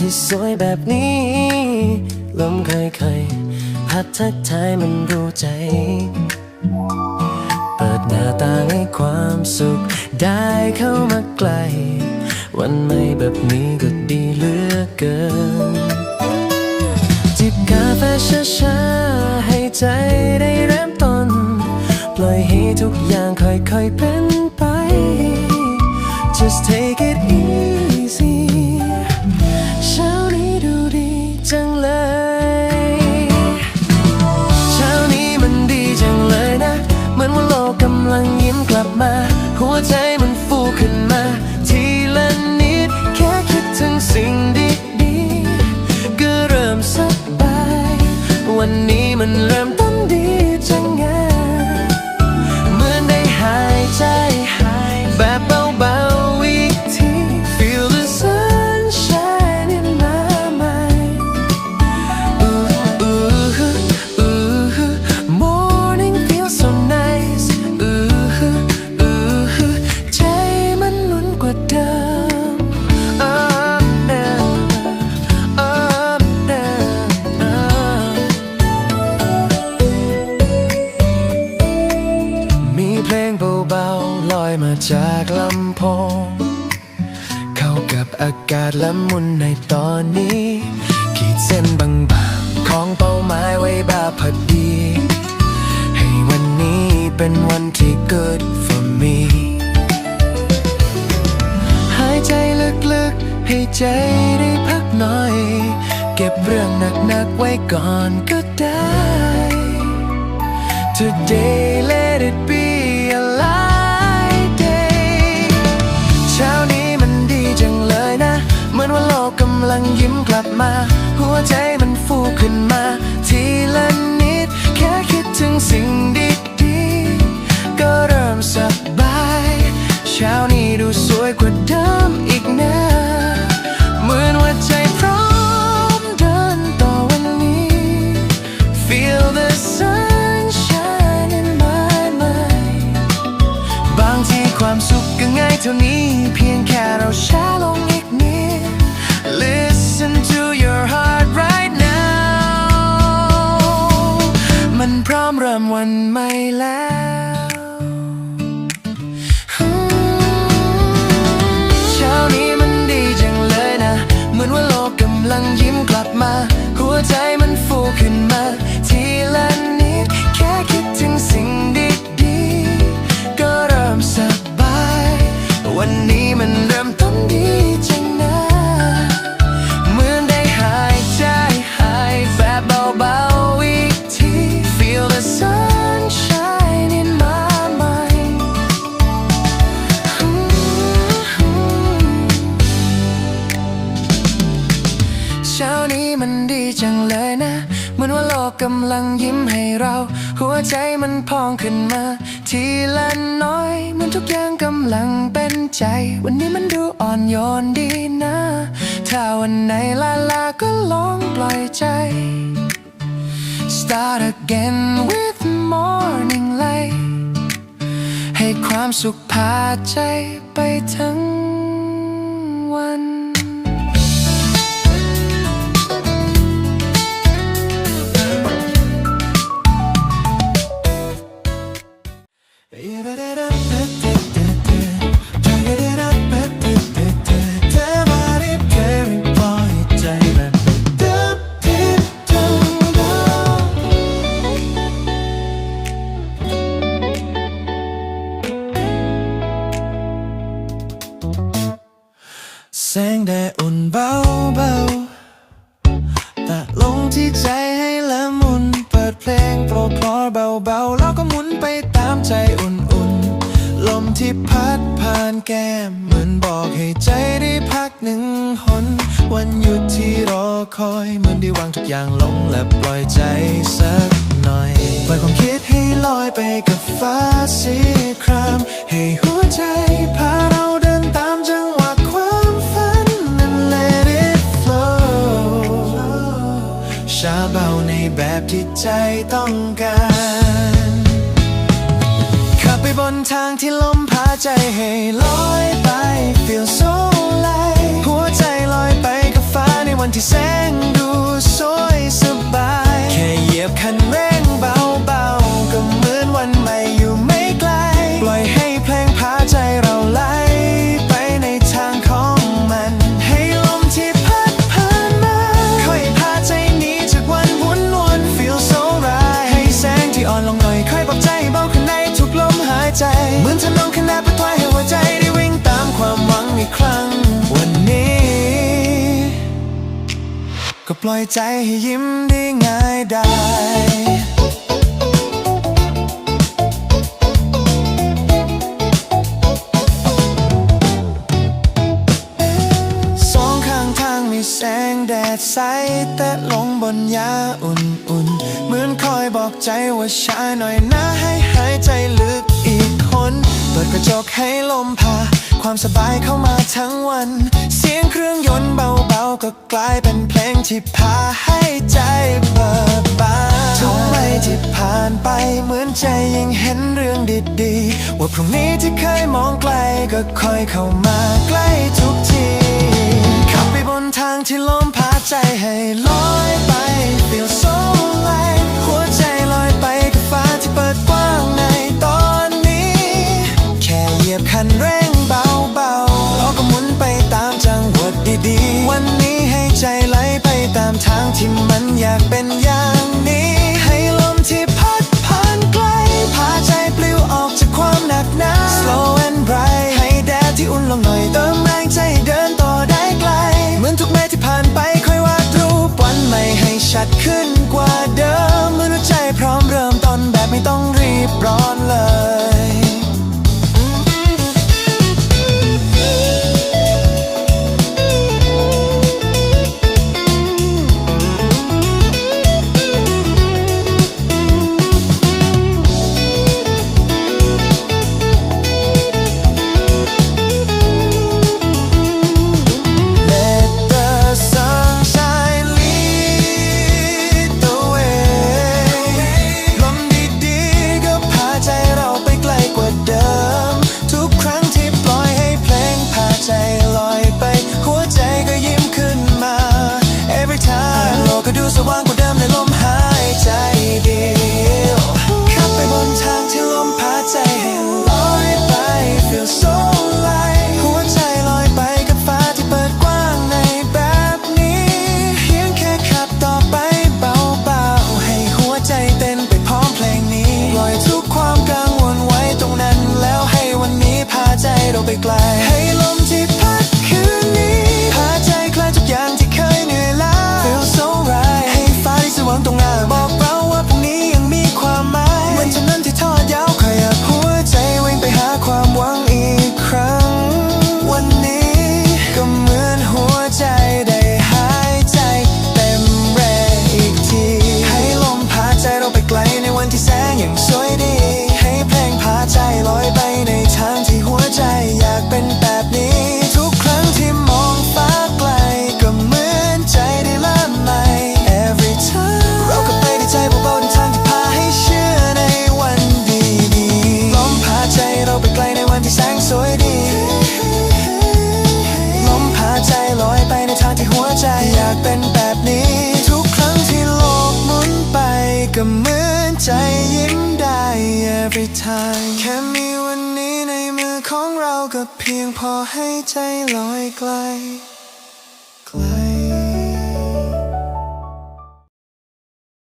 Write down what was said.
ที่สวยแบบนี้ ลมเคยๆพัดทักทายมันรู้ใจ เปิดหน้าต่างให้ความสุขได้เข้ามาใกล้ วันใหม่แบบนี้ก็ดีเหลือเกิน จิบกาแฟช้าๆ ให้ใจได้เริ่มต้น ปล่อยให้ทุกอย่างค่อยๆเป็นไป just take เพลงเบาๆลอยมาจากลำโพง เข้ากับอากาศละมุนในตอนนี้ ขีดเส้นบางๆ ของเป้าหมายไว้บบพอดี ให้วันนี้เป็นวันที่ good for me หายใจลึกๆ ให้ใจได้พักหน่อย เก็บเรื่องหนักๆ ไว้ก่อนก็ได้ Today let it be มือนว่าโลกกำลังยิ้มกลับมา หัวใจมันฟูขึ้นมา ร้อม กกำลังยิ้มให้เรา หัวใจมันพองขึ้นมา ทีละน้อยเหมันทุกอย่างกำลังเป็นใจ วันนี้มันดูอ่อนโยนดีนะ ถ้าวันไหนลาลาก็ลองปล่อยใจ Start again with morning light ให้ความสุขพาใจไปทั้ง เพราเบาๆ แล้วก็หมุนไปตามใจอุ่นๆ ลมที่พัดผ่านแก้มเหมือนบอกให้ใจได้พักหนึ่งหน วันหยุดที่รอคอยเหมือนได้วางทุกอย่างลงและปล่อยใจสักหน่อย ปล่อยความคิดให้ลอยไปกับฟ้าสีครามให้หัวใจพาเราเดินตามจังหวะความฝันนั้น let it flow ชาเบาในแบบที่ใจต้องการ ที่ลมพาใจให้ลอยไป feel so light หัวใจลอยไปกับฟ้าในวันที่แสง ก็ปล่อยใจให้ยิ้มได้ง่ายได้ สองข้างทางมีแสงแดดใส แต่ลงบนหญ้าอุ่นๆ เหมือนคอยบอกใจว่าช้าหน่อยนะให้หายใจลึกอีกคน เปิดกระจกให้ลมพา ความสบายเข้ามาทั้งวัน เสียงเครื่องยนต์เบาๆ ก็กลายเป็นเพลงที่พาให้ใจเบิกบานทุกไรที่ผ่านไปเหมือนใจยังเห็นเรื่องดีๆ ว่าพรุ่งนี้ที่เคยมองไกลก็คอยเข้ามาใกล้ทุกทีขับไปบนทางที่ลมพาใจให้ลอยไป feel so light หัวใจลอยไป ชัดขึ้นกว่าเดิมเมื่อใจพร้อมเริ่มต้นแบบไม่ต้องรีบร้อนเลย พียงพอให้ใจลอยไกล